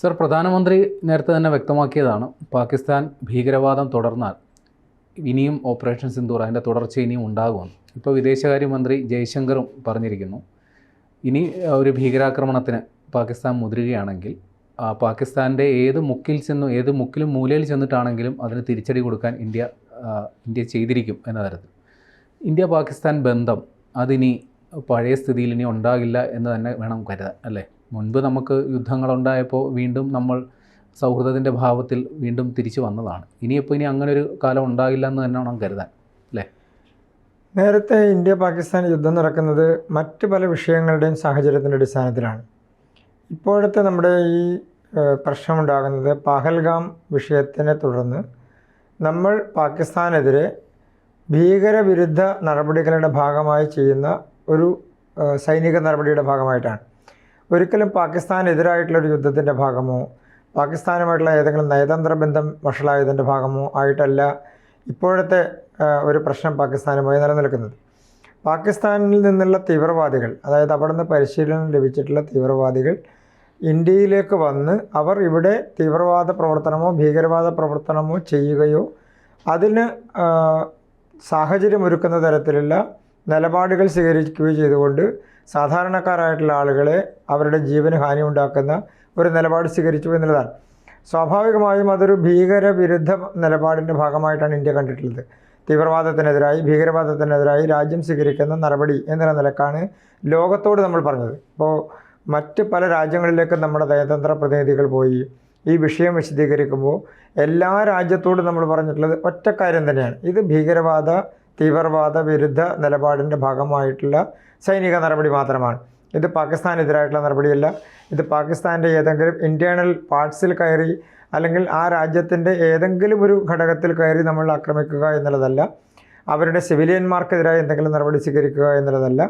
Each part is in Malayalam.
സർ പ്രധാനമന്ത്രി നേരത്തെ തന്നെ വ്യക്തമാക്കിയതാണ് പാകിസ്ഥാൻ ഭീകരവാദം തുടർന്നാൽ ഇനിയും ഓപ്പറേഷൻ സിന്ദൂർ അതിന്റെ തുടർച്ച ഇനിയും ഉണ്ടാകുമെന്ന്. ഇപ്പോൾ വിദേശകാര്യമന്ത്രി ജയശങ്കറും പറഞ്ഞിരിക്കുന്നു ഇനി ഒരു ഭീകരാക്രമണത്തിന് പാകിസ്ഥാൻ മുതിരുകയാണെങ്കിൽ പാകിസ്ഥാന്റെ ഏത് മുക്കിൽ ചെന്നു ഏത് മുക്കിലും മൂലയിൽ ചെന്നിട്ടാണെങ്കിലും അതിന് തിരിച്ചടി കൊടുക്കാൻ ഇന്ത്യ ഇന്ത്യ ചെയ്തിരിക്കും എന്ന തരത്തിൽ. ഇന്ത്യ പാകിസ്ഥാൻ ബന്ധം അതിനി പഴയ സ്ഥിതിയിൽ ഇനി ഉണ്ടാകില്ല എന്ന് തന്നെ വേണം കരുതാൻ അല്ലേ? മുൻപ് നമുക്ക് യുദ്ധങ്ങളുണ്ടായപ്പോൾ വീണ്ടും നമ്മൾ സൗഹൃദത്തിന്റെ ഭാവത്തിൽ വീണ്ടും തിരിച്ചു വന്നതാണ്. ഇനിയിപ്പോൾ ഇനി അങ്ങനെ ഒരു കാലം ഉണ്ടാകില്ല എന്ന് തന്നെ വേണം കരുതാൻ അല്ലേ? നേരത്തെ ഇന്ത്യ പാകിസ്ഥാൻ യുദ്ധം നടക്കുന്നത് മറ്റ് പല വിഷയങ്ങളുടെയും സാഹചര്യത്തിന്റെ അടിസ്ഥാനത്തിലാണ്. ഇപ്പോഴത്തെ നമ്മുടെ ഈ പ്രശ്നമുണ്ടാകുന്നത് പഹൽഗാം വിഷയത്തിനെ തുടർന്ന് നമ്മൾ പാകിസ്ഥാനെതിരെ ഭീകരവിരുദ്ധ നടപടികളുടെ ഭാഗമായി ചെയ്യുന്ന ഒരു സൈനിക നടപടിയുടെ ഭാഗമായിട്ടാണ്. ഒരിക്കലും പാകിസ്ഥാനെതിരായിട്ടുള്ള ഒരു യുദ്ധത്തിന്റെ ഭാഗമോ പാകിസ്ഥാനുമായിട്ടുള്ള ഏതെങ്കിലും നയതന്ത്ര ബന്ധം വഷളായതിന്റെ ഭാഗമോ ആയിട്ടല്ല ഇപ്പോഴത്തെ ഒരു പ്രശ്നം പാകിസ്ഥാനുമായി നിലനിൽക്കുന്നത്. പാകിസ്ഥാനിൽ നിന്നുള്ള തീവ്രവാദികൾ അതായത് അവിടെ നിന്ന് പരിശീലനം ലഭിച്ചിട്ടുള്ള തീവ്രവാദികൾ ഇന്ത്യയിലേക്ക് വന്ന് അവർ ഇവിടെ തീവ്രവാദ പ്രവർത്തനമോ ഭീകരവാദ പ്രവർത്തനമോ ചെയ്യുകയോ അതിന് സാഹചര്യമൊരുക്കുന്ന തരത്തിലുള്ള നിലപാടുകൾ സ്വീകരിക്കുകയോ ചെയ്തുകൊണ്ട് സാധാരണക്കാരായിട്ടുള്ള ആളുകളെ അവരുടെ ജീവന് ഹാനി ഉണ്ടാക്കുന്ന ഒരു നിലപാട് സ്വീകരിച്ചു എന്നുള്ളതാണ്. സ്വാഭാവികമായും അതൊരു ഭീകരവിരുദ്ധ നിലപാടിന്റെ ഭാഗമായിട്ടാണ് ഇന്ത്യ കണ്ടിട്ടുള്ളത്. തീവ്രവാദത്തിനെതിരായി ഭീകരവാദത്തിനെതിരായി രാജ്യം സ്വീകരിക്കുന്ന നടപടി എന്നുള്ള നിലക്കാണ് ലോകത്തോട് നമ്മൾ പറഞ്ഞത്. ഇപ്പോൾ മറ്റ് പല രാജ്യങ്ങളിലേക്കും നമ്മുടെ നയതന്ത്ര പ്രതിനിധികൾ പോയി ഈ വിഷയം വിശദീകരിക്കുമ്പോൾ എല്ലാ രാജ്യത്തോടും നമ്മൾ പറഞ്ഞിട്ടുള്ളത് ഒറ്റ കാര്യം തന്നെയാണ്. ഇത് ഭീകരവാദ തീവ്രവാദ വിരുദ്ധ നിലപാടിന്റെ ഭാഗമായിട്ടുള്ള സൈനിക നടപടി മാത്രമാണ്. ഇത് പാകിസ്ഥാനെതിരായിട്ടുള്ള നടപടിയല്ല. ഇത് പാകിസ്ഥാന്റെ ഏതെങ്കിലും ഇന്റേണൽ പാർട്സിൽ കയറി അല്ലെങ്കിൽ ആ രാജ്യത്തിന്റെ ഏതെങ്കിലും ഒരു ഘടകത്തിൽ കയറി നമ്മൾ ആക്രമിക്കുക എന്നുള്ളതല്ല. അവരുടെ സിവിലിയന്മാർക്കെതിരായി എന്തെങ്കിലും നടപടി സ്വീകരിക്കുക എന്നുള്ളതല്ല.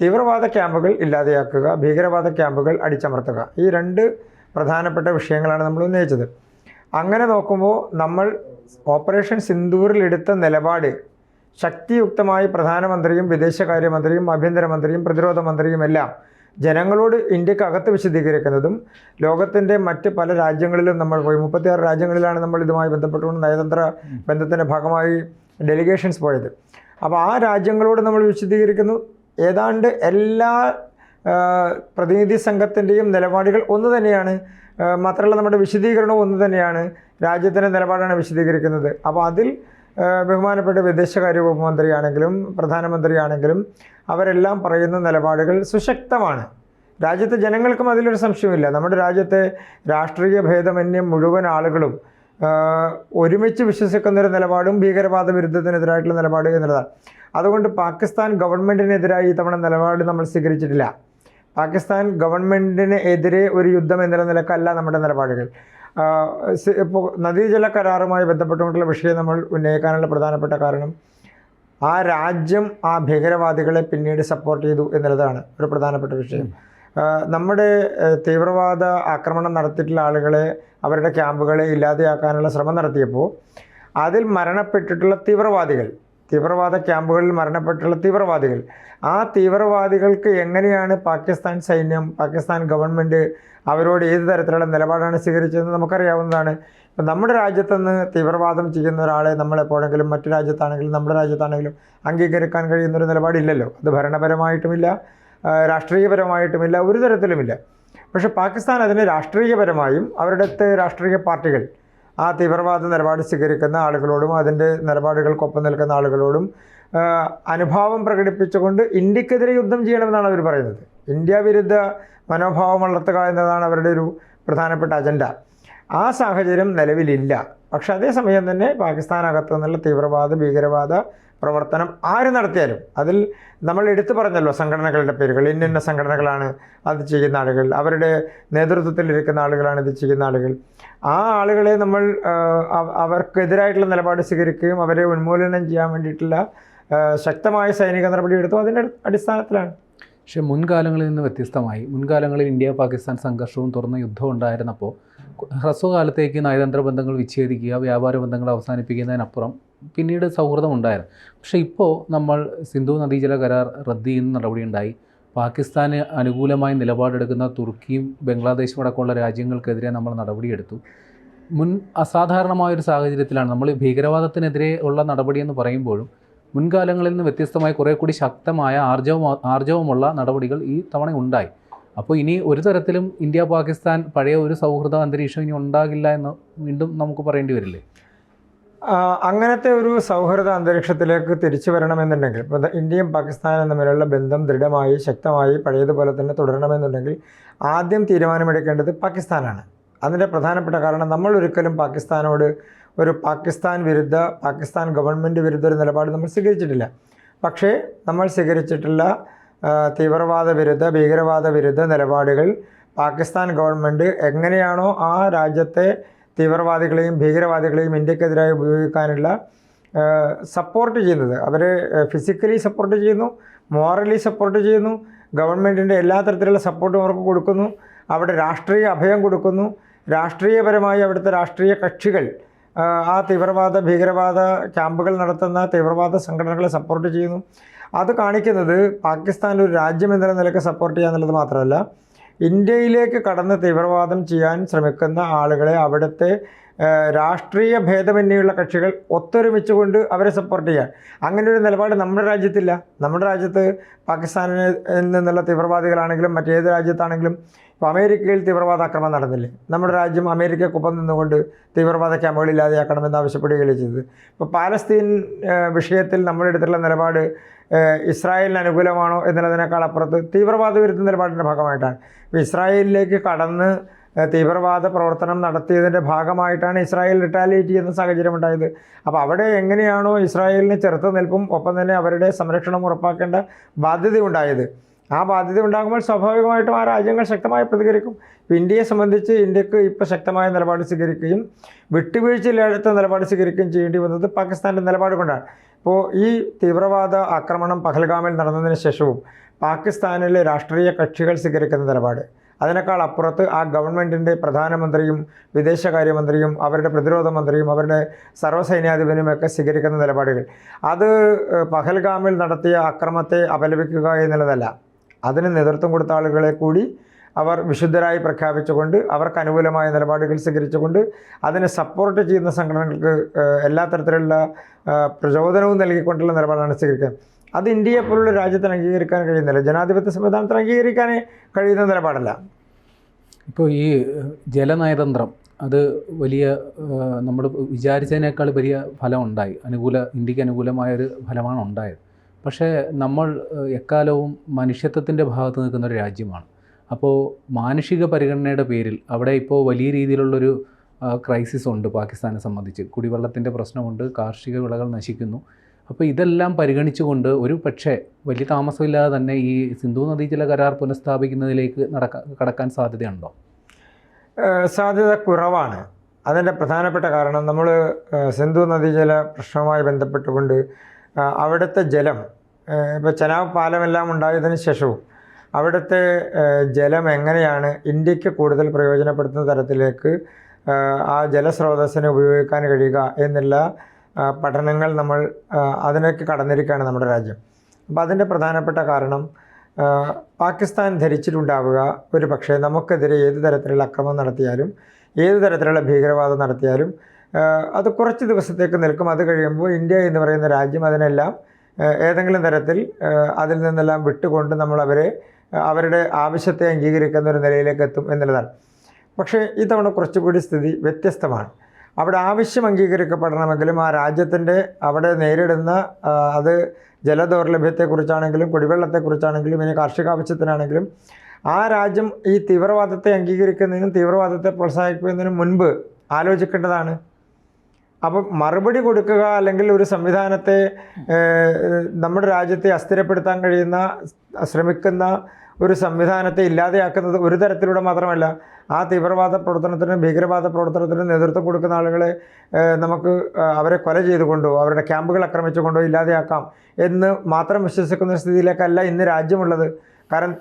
തീവ്രവാദ ക്യാമ്പുകൾ ഇല്ലാതെയാക്കുക ഭീകരവാദ ക്യാമ്പുകൾ അടിച്ചമർത്തുക ഈ രണ്ട് പ്രധാനപ്പെട്ട വിഷയങ്ങളാണ് നമ്മൾ ഉന്നയിച്ചത്. അങ്ങനെ നോക്കുമ്പോൾ നമ്മൾ ഓപ്പറേഷൻ സിന്ദൂറിൽ എടുത്ത നിലപാട് ശക്തിയുക്തമായി പ്രധാനമന്ത്രിയും വിദേശകാര്യമന്ത്രിയും ആഭ്യന്തരമന്ത്രിയും പ്രതിരോധ മന്ത്രിയും എല്ലാം ജനങ്ങളോട് ഇന്ത്യക്കകത്ത് വിശദീകരിക്കുന്നതും ലോകത്തിന്റെ മറ്റ് പല രാജ്യങ്ങളിലും നമ്മൾ പോയി മുപ്പത്തിയാറ് രാജ്യങ്ങളിലാണ് നമ്മൾ ഇതുമായി ബന്ധപ്പെട്ടുകൊണ്ട് നയതന്ത്ര ബന്ധത്തിന്റെ ഭാഗമായി ഡെലിഗേഷൻസ് പോയത്. അപ്പോൾ ആ രാജ്യങ്ങളോട് നമ്മൾ വിശദീകരിക്കുന്നു. ഏതാണ്ട് എല്ലാ പ്രതിനിധി സംഘത്തിന്റെയും നിലപാടുകൾ ഒന്ന് തന്നെയാണ്. മാത്രമല്ല നമ്മുടെ വിശദീകരണവും ഒന്ന് തന്നെയാണ്. രാജ്യത്തിന്റെ നിലപാടാണ് വിശദീകരിക്കുന്നത്. അപ്പോൾ അതിൽ ബഹുമാനപ്പെട്ട വിദേശകാര്യ വകുപ്പ് മന്ത്രിയാണെങ്കിലും പ്രധാനമന്ത്രിയാണെങ്കിലും അവരെല്ലാം പറയുന്ന നിലപാടുകൾ സുശക്തമാണ്. രാജ്യത്തെ ജനങ്ങൾക്കും അതിലൊരു സംശയമില്ല നമ്മുടെ രാജ്യത്തെ രാഷ്ട്രീയ ഭേദമന്യം മുഴുവൻ ആളുകളും ഒരുമിച്ച് വിശ്വസിക്കുന്ന ഒരു നിലപാടും ഭീകരവാദ വിരുദ്ധത്തിനെതിരായിട്ടുള്ള നിലപാട് എന്നുള്ളതാണ്. അതുകൊണ്ട് പാകിസ്ഥാൻ ഗവൺമെന്റിനെതിരായി ഇത്തവണ നിലപാട് നമ്മൾ സ്വീകരിച്ചിട്ടില്ല. പാകിസ്ഥാൻ ഗവൺമെന്റിന് എതിരെ ഒരു യുദ്ധം എന്നുള്ള നിലക്കല്ല നമ്മുടെ നിലപാടുകൾ. ഇപ്പോൾ നദീജല കരാറുമായി ബന്ധപ്പെട്ടുകൊണ്ടുള്ള വിഷയം നമ്മൾ ഉന്നയിക്കാനുള്ള പ്രധാനപ്പെട്ട കാരണം ആ രാജ്യം ആ ഭീകരവാദികളെ പിന്നീട് സപ്പോർട്ട് ചെയ്തു എന്നുള്ളതാണ് ഒരു പ്രധാനപ്പെട്ട വിഷയം. നമ്മുടെ തീവ്രവാദ ആക്രമണം നടത്തിയിട്ടുള്ള ആളുകളെ അവരുടെ ക്യാമ്പുകളെ ഇല്ലാതെയാക്കാനുള്ള ശ്രമം നടത്തിയപ്പോൾ അതിൽ മരണപ്പെട്ടിട്ടുള്ള തീവ്രവാദികൾ തീവ്രവാദ ക്യാമ്പുകളിൽ മരണപ്പെട്ടുള്ള തീവ്രവാദികൾ. ആ തീവ്രവാദികൾക്ക് എങ്ങനെയാണ് പാകിസ്ഥാൻ സൈന്യം പാകിസ്ഥാൻ ഗവൺമെന്റ് അവരോട് ഏത് തരത്തിലുള്ള നിലപാടാണ് സ്വീകരിച്ചതെന്ന് നമുക്കറിയാവുന്നതാണ്. ഇപ്പം നമ്മുടെ രാജ്യത്തുനിന്ന് തീവ്രവാദം ചെയ്യുന്ന ഒരാളെ നമ്മളെപ്പോഴെങ്കിലും മറ്റു രാജ്യത്താണെങ്കിലും നമ്മുടെ രാജ്യത്താണെങ്കിലും അംഗീകരിക്കാൻ കഴിയുന്നൊരു നിലപാടില്ലല്ലോ. അത് ഭരണപരമായിട്ടുമില്ല രാഷ്ട്രീയപരമായിട്ടുമില്ല ഒരു തരത്തിലുമില്ല. പക്ഷേ പാകിസ്ഥാൻ അതിനെ രാഷ്ട്രീയപരമായും അവരുടെ രാഷ്ട്രീയ പാർട്ടികൾ ആ തീവ്രവാദ നിലപാട് സ്വീകരിക്കുന്ന ആളുകളോടും അതിന്റെ നിലപാടുകൾക്കൊപ്പം നിൽക്കുന്ന ആളുകളോടും അനുഭാവം പ്രകടിപ്പിച്ചുകൊണ്ട് ഇന്ത്യക്കെതിരെ യുദ്ധം ചെയ്യണമെന്നാണ് അവർ പറയുന്നത്. ഇന്ത്യ വിരുദ്ധ മനോഭാവം വളർത്തുക എന്നതാണ് അവരുടെ ഒരു പ്രധാനപ്പെട്ട അജണ്ട. ആ സാഹചര്യം നിലവിലില്ല. പക്ഷെ അതേസമയം തന്നെ പാകിസ്ഥാനകത്ത് നിന്നുള്ള തീവ്രവാദ ഭീകരവാദ പ്രവർത്തനം ആര് നടത്തിയാലും അതിൽ നമ്മൾ എടുത്തു പറഞ്ഞല്ലോ സംഘടനകളുടെ പേരുകൾ ഇന്ന സംഘടനകളാണ് അത് ചെയ്യുന്ന ആളുകൾ അവരുടെ നേതൃത്വത്തിലിരിക്കുന്ന ആളുകളാണ് ഇത് ചെയ്യുന്ന ആളുകൾ. ആ ആളുകളെ നമ്മൾ അവർക്കെതിരായിട്ടുള്ള നിലപാട് സ്വീകരിക്കുകയും അവരെ ഉന്മൂലനം ചെയ്യാൻ വേണ്ടിയിട്ടുള്ള ശക്തമായ സൈനിക നടപടിയെടുത്തു അതിന്റെ അടിസ്ഥാനത്തിലാണ്. പക്ഷേ മുൻകാലങ്ങളിൽ നിന്ന് വ്യത്യസ്തമായി. മുൻകാലങ്ങളിൽ ഇന്ത്യ പാകിസ്ഥാൻ സംഘർഷവും തുറന്ന യുദ്ധവും ഉണ്ടായിരുന്നപ്പോൾ ഹ്രസ്വകാലത്തേക്ക് നയതന്ത്ര ബന്ധങ്ങൾ വിച്ഛേദിക്കുക വ്യാപാര ബന്ധങ്ങൾ അവസാനിപ്പിക്കുന്നതിനപ്പുറം പിന്നീട് സൗഹൃദം ഉണ്ടായിരുന്നു. പക്ഷേ ഇപ്പോൾ നമ്മൾ സിന്ധു നദീജല കരാർ റദ്ദ് ചെയ്യുന്ന നടപടിയുണ്ടായി പാകിസ്ഥാന് അനുകൂലമായി നിലപാടെടുക്കുന്ന തുർക്കിയും ബംഗ്ലാദേശും അടക്കമുള്ള രാജ്യങ്ങൾക്കെതിരെ നമ്മൾ നടപടിയെടുത്തു മുൻ അസാധാരണമായൊരു സാഹചര്യത്തിലാണ് നമ്മൾ ഭീകരവാദത്തിനെതിരെ ഉള്ള നടപടിയെന്ന് പറയുമ്പോഴും മുൻകാലങ്ങളിൽ നിന്ന് വ്യത്യസ്തമായി കുറേ കൂടി ശക്തമായ ആർജവം ആർജവമുള്ള നടപടികൾ ഈ തവണ ഉണ്ടായി. അപ്പോൾ ഇനി ഒരു തരത്തിലും ഇന്ത്യ പാകിസ്ഥാൻ പഴയ ഒരു സൗഹൃദ അന്തരീക്ഷം ഇനി ഉണ്ടാകില്ല എന്ന് വീണ്ടും നമുക്ക് പറയേണ്ടി വരില്ലേ? അങ്ങനത്തെ ഒരു സൗഹൃദ അന്തരീക്ഷത്തിലേക്ക് തിരിച്ചു വരണമെന്നുണ്ടെങ്കിൽ ഇന്ത്യയും പാകിസ്ഥാനും തമ്മിലുള്ള ബന്ധം ദൃഢമായി ശക്തമായി പഴയതുപോലെ തന്നെ തുടരണമെന്നുണ്ടെങ്കിൽ ആദ്യം തീരുമാനമെടുക്കേണ്ടത് പാകിസ്ഥാനാണ്. അതിന്റെ പ്രധാനപ്പെട്ട കാരണം നമ്മൾ ഒരിക്കലും പാകിസ്ഥാനോട് ഒരു പാകിസ്ഥാൻ വിരുദ്ധ പാകിസ്ഥാൻ ഗവൺമെന്റ് വിരുദ്ധ ഒരു നിലപാട് നമ്മൾ സ്വീകരിച്ചിട്ടില്ല. പക്ഷേ നമ്മൾ സ്വീകരിച്ചിട്ടുള്ള തീവ്രവാദ വിരുദ്ധ ഭീകരവാദ വിരുദ്ധ നിലപാടുകൾ പാകിസ്ഥാൻ ഗവൺമെന്റ് എങ്ങനെയാണോ ആ രാജ്യത്തെ തീവ്രവാദികളെയും ഭീകരവാദികളെയും ഇന്ത്യക്കെതിരായി ഉപയോഗിക്കാനുള്ള സപ്പോർട്ട് ചെയ്യുന്നത്. അവരെ ഫിസിക്കലി സപ്പോർട്ട് ചെയ്യുന്നു മോറലി സപ്പോർട്ട് ചെയ്യുന്നു ഗവൺമെന്റിന്റെ എല്ലാ തരത്തിലുള്ള സപ്പോർട്ടും അവർക്ക് കൊടുക്കുന്നു അവിടെ രാഷ്ട്രീയ അഭയം കൊടുക്കുന്നു രാഷ്ട്രീയപരമായി അവിടുത്തെ രാഷ്ട്രീയ കക്ഷികൾ ആ, തീവ്രവാദ ഭീകരവാദ ക്യാമ്പുകൾ നടത്തുന്ന തീവ്രവാദ സംഘടനകളെ സപ്പോർട്ട് ചെയ്യുന്നു. അത് കാണിക്കുന്നത് പാകിസ്ഥാൻ ഒരു രാജ്യം എന്ന നിലയ്ക്ക് സപ്പോർട്ട് ചെയ്യുക എന്നുള്ളത് മാത്രമല്ല ഇന്ത്യയിലേക്ക് കടന്ന് തീവ്രവാദം ചെയ്യാൻ ശ്രമിക്കുന്ന ആളുകളെ അവിടുത്തെ രാഷ്ട്രീയ ഭേദമന്യുള്ള കക്ഷികൾ ഒത്തൊരുമിച്ചുകൊണ്ട് അവരെ സപ്പോർട്ട് ചെയ്യാൻ. അങ്ങനെ ഒരു നിലപാട് നമ്മുടെ രാജ്യത്തില്ല. നമ്മുടെ രാജ്യത്ത് പാകിസ്ഥാനിൽ നിന്നുള്ള തീവ്രവാദികളാണെങ്കിലും മറ്റേത് രാജ്യത്താണെങ്കിലും ഇപ്പോൾ അമേരിക്കയിൽ തീവ്രവാദ ആക്രമണം നടന്നില്ലേ? നമ്മുടെ രാജ്യം അമേരിക്കക്കൊപ്പം നിന്നുകൊണ്ട് തീവ്രവാദ ക്യാമ്പുകൾ ഇല്ലാതെയാക്കണമെന്ന് ആവശ്യപ്പെടുകയല്ലേ ചെയ്തത്? ഇപ്പോൾ പാലസ്തീൻ വിഷയത്തിൽ നമ്മുടെ എടുത്തുള്ള നിലപാട് ഇസ്രായേലിന് അനുകൂലമാണോ എന്നുള്ളതിനേക്കാൾ അപ്പുറത്ത് തീവ്രവാദ വിരുദ്ധ നിലപാടിന്റെ ഭാഗമായിട്ടാണ്. ഇപ്പോൾ ഇസ്രായേലിലേക്ക് കടന്ന് തീവ്രവാദ പ്രവർത്തനം നടത്തിയതിന്റെ ഭാഗമായിട്ടാണ് ഇസ്രായേൽ റിട്ടാലിയേറ്റ് ചെയ്യുന്ന സാഹചര്യം ഉണ്ടായത്. അപ്പോൾ അവിടെ എങ്ങനെയാണോ ഇസ്രായേലിന് ചെറുത്ത് നിൽപ്പും ഒപ്പം തന്നെ അവരുടെ സംരക്ഷണം ഉറപ്പാക്കേണ്ട ബാധ്യത ഉണ്ടായത്. ആ ബാധ്യത ഉണ്ടാകുമ്പോൾ സ്വാഭാവികമായിട്ടും ആ രാജ്യങ്ങൾ ശക്തമായി പ്രതികരിക്കും. ഇന്ത്യയെ സംബന്ധിച്ച് ഇന്ത്യയ്ക്ക് ഇപ്പോൾ ശക്തമായ നിലപാട് സ്വീകരിക്കുകയും വിട്ടുവീഴ്ചയിലെടുത്ത നിലപാട് സ്വീകരിക്കുകയും ചെയ്യേണ്ടി വന്നത് പാകിസ്ഥാന്റെ നിലപാട് കൊണ്ടാണ്. ഇപ്പോൾ ഈ തീവ്രവാദ ആക്രമണം പഹൽഗാമിൽ നടന്നതിന് ശേഷവും പാകിസ്ഥാനിലെ രാഷ്ട്രീയ കക്ഷികൾ സ്വീകരിക്കുന്ന നിലപാട്. അതിനേക്കാൾ അപ്പുറത്ത് ആ ഗവൺമെന്റിന്റെ പ്രധാനമന്ത്രിയും വിദേശകാര്യമന്ത്രിയും അവരുടെ പ്രതിരോധ മന്ത്രിയും അവരുടെ സർവസൈന്യാധിപനും ഒക്കെ സ്വീകരിക്കുന്ന നിലപാടുകൾ. അത് പഹൽഗാമിൽ നടത്തിയ അക്രമത്തെ അപലപിക്കുക എന്നുള്ളതല്ല. അതിന് നേതൃത്വം കൊടുത്ത ആളുകളെ കൂടി അവർ വിശുദ്ധരായി പ്രഖ്യാപിച്ചുകൊണ്ട് അവർക്ക് അനുകൂലമായ നിലപാടുകൾ സ്വീകരിച്ചുകൊണ്ട് അതിനെ സപ്പോർട്ട് ചെയ്യുന്ന സംഘടനകൾക്ക് എല്ലാ തരത്തിലുള്ള പ്രചോദനവും നൽകിക്കൊണ്ടുള്ള നിലപാടാണ് സ്വീകരിക്കുക അത് ഇന്ത്യയെ പോലുള്ള രാജ്യത്തിന് അംഗീകരിക്കാൻ കഴിയുന്നില്ല. ജനാധിപത്യ സംവിധാനത്തിന് അംഗീകരിക്കാനേ കഴിയുന്ന നിലപാടല്ല. ഇപ്പോൾ ഈ ജലനയതന്ത്രം അത് വലിയ നമ്മൾ വിചാരിച്ചതിനേക്കാൾ വലിയ ഫലം ഉണ്ടായി അനുകൂല ഇന്ത്യയ്ക്ക് അനുകൂലമായൊരു ഫലമാണ് ഉണ്ടായത്. പക്ഷേ നമ്മൾ എക്കാലവും മനുഷ്യത്വത്തിന്റെ ഭാഗത്ത് നിൽക്കുന്ന ഒരു രാജ്യമാണ്. അപ്പോൾ മാനുഷിക പരിഗണനയുടെ പേരിൽ അവിടെ ഇപ്പോൾ വലിയ രീതിയിലുള്ളൊരു ക്രൈസിസ് ഉണ്ട് പാകിസ്ഥാനെ സംബന്ധിച്ച്. കുടിവെള്ളത്തിന്റെ പ്രശ്നമുണ്ട് കാർഷിക വിളകൾ നശിക്കുന്നു. അപ്പോൾ ഇതെല്ലാം പരിഗണിച്ചുകൊണ്ട് ഒരു പക്ഷേ വലിയ താമസമില്ലാതെ തന്നെ ഈ സിന്ധു നദീജല കരാർ പുനഃസ്ഥാപിക്കുന്നതിലേക്ക് നടക്കാൻ കടക്കാൻ സാധ്യതയുണ്ടോ? സാധ്യത കുറവാണ്. അതിന്റെ പ്രധാനപ്പെട്ട കാരണം നമ്മൾ സിന്ധു നദീജല പ്രശ്നവുമായി ബന്ധപ്പെട്ടുകൊണ്ട് അവിടുത്തെ ജലം ഇപ്പോൾ ചെനാവ് പാലമെല്ലാം ഉണ്ടായതിനു ശേഷവും അവിടുത്തെ ജലം എങ്ങനെയാണ് ഇന്ത്യയ്ക്ക് കൂടുതൽ പ്രയോജനപ്പെടുത്തുന്ന തരത്തിലേക്ക് ആ, ജലസ്രോതസ്സിനെ ഉപയോഗിക്കാൻ കഴിയുക എന്നുള്ള പഠനങ്ങൾ നമ്മൾ അതിനൊക്കെ കടന്നിരിക്കുകയാണ് നമ്മുടെ രാജ്യം. അപ്പോൾ അതിന്റെ പ്രധാനപ്പെട്ട കാരണം പാകിസ്ഥാൻ ധരിച്ചിട്ടുണ്ടാവുക ഒരു പക്ഷേ നമുക്കെതിരെ ഏത് തരത്തിലുള്ള അക്രമം നടത്തിയാലും ഏത് തരത്തിലുള്ള ഭീകരവാദം നടത്തിയാലും അത് കുറച്ച് ദിവസത്തേക്ക് നിൽക്കും. അത് കഴിയുമ്പോൾ ഇന്ത്യ എന്ന് പറയുന്ന രാജ്യം അതിനെല്ലാം ഏതെങ്കിലും തരത്തിൽ അതിൽ നിന്നെല്ലാം വിട്ടുകൊണ്ട് നമ്മൾ അവരെ അവരുടെ ആവശ്യത്തെ അംഗീകരിക്കുന്ന ഒരു നിലയിലേക്ക് എത്തും എന്നുള്ളതാണ്. പക്ഷേ ഇത്തവണ കുറച്ചുകൂടി സ്ഥിതി വ്യത്യസ്തമാണ്. അവിടെ ആവശ്യം അംഗീകരിക്കപ്പെടണമെങ്കിലും ആ രാജ്യത്തിന്റെ അവിടെ നേരിടുന്ന അത് ജലദൗർലഭ്യത്തെക്കുറിച്ചാണെങ്കിലും കുടിവെള്ളത്തെക്കുറിച്ചാണെങ്കിലും ഇനി കാർഷിക ആവശ്യത്തിനാണെങ്കിലും ആ രാജ്യം ഈ തീവ്രവാദത്തെ അംഗീകരിക്കുന്നതിനും തീവ്രവാദത്തെ പ്രോത്സാഹിപ്പിക്കുന്നതിനും മുൻപ് ആലോചിക്കേണ്ടതാണ്. അപ്പം മറുപടി കൊടുക്കുക അല്ലെങ്കിൽ ഒരു സംവിധാനത്തെ നമ്മുടെ രാജ്യത്തെ അസ്ഥിരപ്പെടുത്താൻ കഴിയുന്ന ശ്രമിക്കുന്ന ഒരു സംവിധാനത്തെ ഇല്ലാതെയാക്കുന്നത് ഒരു തരത്തിലൂടെ മാത്രമല്ല ആ തീവ്രവാദ പ്രവർത്തനത്തിനും ഭീകരവാദ പ്രവർത്തനത്തിനും നേതൃത്വം കൊടുക്കുന്ന ആളുകളെ നമുക്ക് അവരെ കൊല ചെയ്തുകൊണ്ടോ അവരുടെ ക്യാമ്പുകൾ ആക്രമിച്ചുകൊണ്ടോ ഇല്ലാതെയാക്കാം എന്ന് മാത്രം വിശ്വസിക്കുന്ന സ്ഥിതിയിലേക്കല്ല ഇന്ന് രാജ്യമുള്ളത്. കാരണം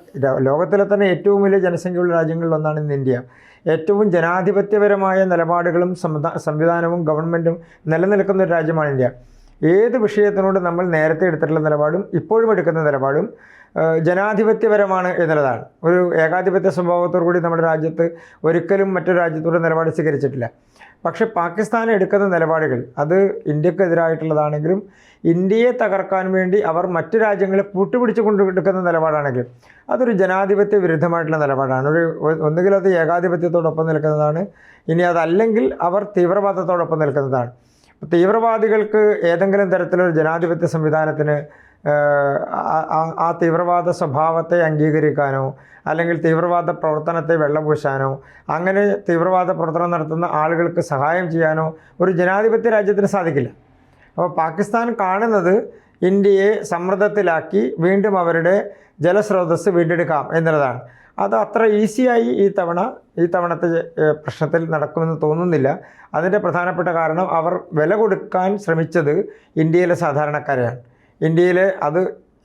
ലോകത്തിലെ തന്നെ ഏറ്റവും വലിയ ജനസംഖ്യയുള്ള രാജ്യങ്ങളിലൊന്നാണ് ഇന്ന് ഇന്ത്യ. ഏറ്റവും ജനാധിപത്യപരമായ നിലപാടുകളും സംവിധാ സംവിധാനവും ഗവൺമെന്റും നിലനിൽക്കുന്ന ഒരു രാജ്യമാണ് ഇന്ത്യ. ഏത് വിഷയത്തിനോട് നമ്മൾ നേരത്തെ എടുത്തിട്ടുള്ള നിലപാടും ഇപ്പോഴും എടുക്കുന്ന നിലപാടും ജനാധിപത്യപരമാണ് എന്നുള്ളതാണ്. ഒരു ഏകാധിപത്യ സ്വഭാവത്തോടു കൂടി നമ്മുടെ രാജ്യത്ത് ഒരിക്കലും മറ്റൊരു രാജ്യത്തോട് നിലപാട് സ്വീകരിച്ചിട്ടില്ല. പക്ഷേ പാകിസ്ഥാൻ എടുക്കുന്ന നിലപാടുകൾ അത് ഇന്ത്യക്കെതിരായിട്ടുള്ളതാണെങ്കിലും ഇന്ത്യയെ തകർക്കാൻ വേണ്ടി അവർ മറ്റു രാജ്യങ്ങളെ കൂട്ടുപിടിച്ചു കൊണ്ട് എടുക്കുന്ന നിലപാടാണെങ്കിലും അതൊരു ജനാധിപത്യ വിരുദ്ധമായിട്ടുള്ള നിലപാടാണ്. ഒരു ഒന്നുകിൽ അത് ഏകാധിപത്യത്തോടൊപ്പം നിൽക്കുന്നതാണ് ഇനി അതല്ലെങ്കിൽ അവർ തീവ്രവാദത്തോടൊപ്പം നിൽക്കുന്നതാണ്. തീവ്രവാദികൾക്ക് ഏതെങ്കിലും തരത്തിലൊരു ജനാധിപത്യ സംവിധാനത്തിന് ആ- തീവ്രവാദ സ്വഭാവത്തെ അംഗീകരിക്കാനോ അല്ലെങ്കിൽ തീവ്രവാദ പ്രവർത്തനത്തെ വെള്ളപൂശാനോ അങ്ങനെ തീവ്രവാദ പ്രവർത്തനം നടത്തുന്ന ആളുകൾക്ക് സഹായം ചെയ്യാനോ ഒരു ജനാധിപത്യ രാജ്യത്തിന് സാധിക്കില്ല. അപ്പോൾ പാകിസ്ഥാൻ കാണുന്നത് ഇന്ത്യയെ സമ്മർദ്ദത്തിലാക്കി വീണ്ടും അവരുടെ ജലസ്രോതസ് വീണ്ടെടുക്കാം എന്നുള്ളതാണ്. അത് അത്ര ഈസിയായി ഈ തവണ ഈ തവണത്തെ പ്രശ്നത്തിൽ നടക്കുമെന്ന് തോന്നുന്നില്ല. അതിന്റെ പ്രധാനപ്പെട്ട കാരണം അവർ വില കൊടുക്കാൻ ശ്രമിച്ചത് ഇന്ത്യയിലെ സാധാരണക്കാരെയാണ്. ഇന്ത്യയിൽ അത്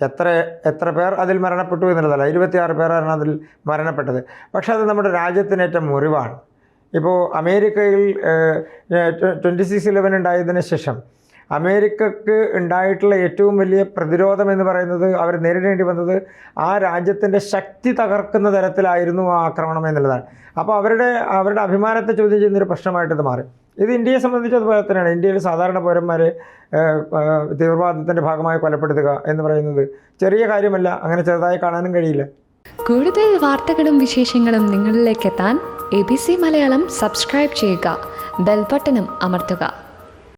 എത്ര എത്ര പേർ അതിൽ മരണപ്പെട്ടു എന്നുള്ളതല്ല ഇരുപത്തിയാറ് പേരാണ് അതിൽ മരണപ്പെട്ടത്. പക്ഷേ അത് നമ്മുടെ രാജ്യത്തിനേറ്റ മുറിവാണ്. ഇപ്പോൾ അമേരിക്കയിൽ ട്വന്റി സിക്സ് ഇലവൻ ഉണ്ടായതിനു ശേഷം അമേരിക്കക്ക് ഉണ്ടായിട്ടുള്ള ഏറ്റവും വലിയ പ്രതിരോധം എന്ന് പറയുന്നത് അവർ നേരിടേണ്ടി വന്നത് ആ രാജ്യത്തിന്റെ ശക്തി തകർക്കുന്ന തരത്തിലായിരുന്നു ആ ആക്രമണം എന്നുള്ളതാണ്. അപ്പോൾ അവരുടെ അവരുടെ അഭിമാനത്തെ ചോദ്യം ചെയ്യുന്നൊരു പ്രശ്നമായിട്ട് മാറി. ഇത് ഇന്ത്യയെ സംബന്ധിച്ച് അതുപോലെ തന്നെയാണ്. ഇന്ത്യയിൽ സാധാരണ പൗരന്മാരെ തീവ്രവാദത്തിന്റെ ഭാഗമായി കൊലപ്പെടുത്തുക എന്ന് പറയുന്നത് ചെറിയ കാര്യമല്ല. അങ്ങനെ ചെറുതായി കാണാനും കഴിയില്ല. കൂടുതൽ വാർത്തകളും വിശേഷങ്ങളും നിങ്ങളിലേക്ക് എത്താൻ A B C Malayalam subscribe ചെയ്യുക. ബെൽബട്ടനും അമർത്തുക.